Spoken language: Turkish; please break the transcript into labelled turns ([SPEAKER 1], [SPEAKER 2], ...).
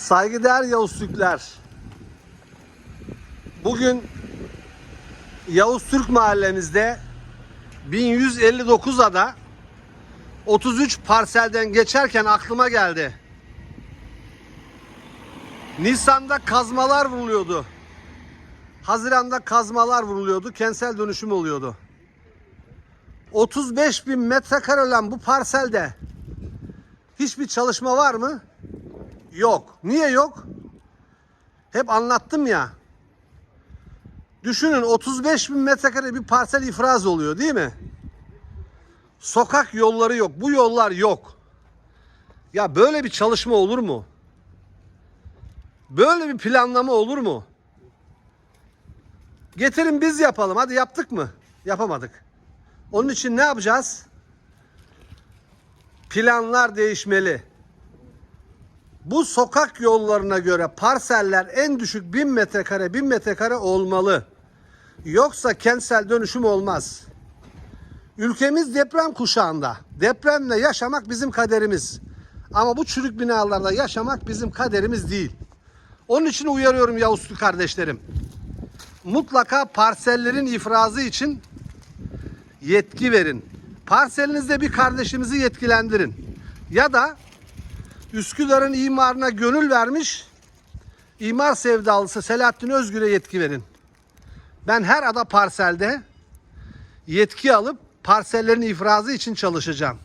[SPEAKER 1] Saygıdeğer Yavuz Türkler. Bugün Yavuz Türk mahallemizde 1159 ada 33 parselden geçerken aklıma geldi. Nisan'da kazmalar vuruluyordu. Haziran'da kazmalar vuruluyordu. Kentsel dönüşüm oluyordu. 35 bin metrekare olan bu parselde hiçbir çalışma var mı? Yok. Niye yok? Hep anlattım ya. Düşünün 35 bin metrekare bir parsel ifraz oluyor değil mi? Sokak yolları yok. Bu yollar yok. Ya böyle bir çalışma olur mu? Böyle bir planlama olur mu? Getirin biz yapalım. Hadi yaptık mı? Yapamadık. Onun için ne yapacağız? Planlar değişmeli. Bu sokak yollarına göre parseller en düşük 1000 metrekare 1000 metrekare olmalı. Yoksa kentsel dönüşüm olmaz. Ülkemiz deprem kuşağında. Depremle yaşamak bizim kaderimiz. Ama bu çürük binalarda yaşamak bizim kaderimiz değil. Onun için uyarıyorum Yavuz Türk kardeşlerim. Mutlaka parsellerin ifrazı için yetki verin. Parselinizde bir kardeşimizi yetkilendirin. Ya da Üsküdar'ın imarına gönül vermiş imar sevdalısı Selahattin Özgür'e yetki verin. Ben her ada parselde yetki alıp parsellerin ifrazı için çalışacağım.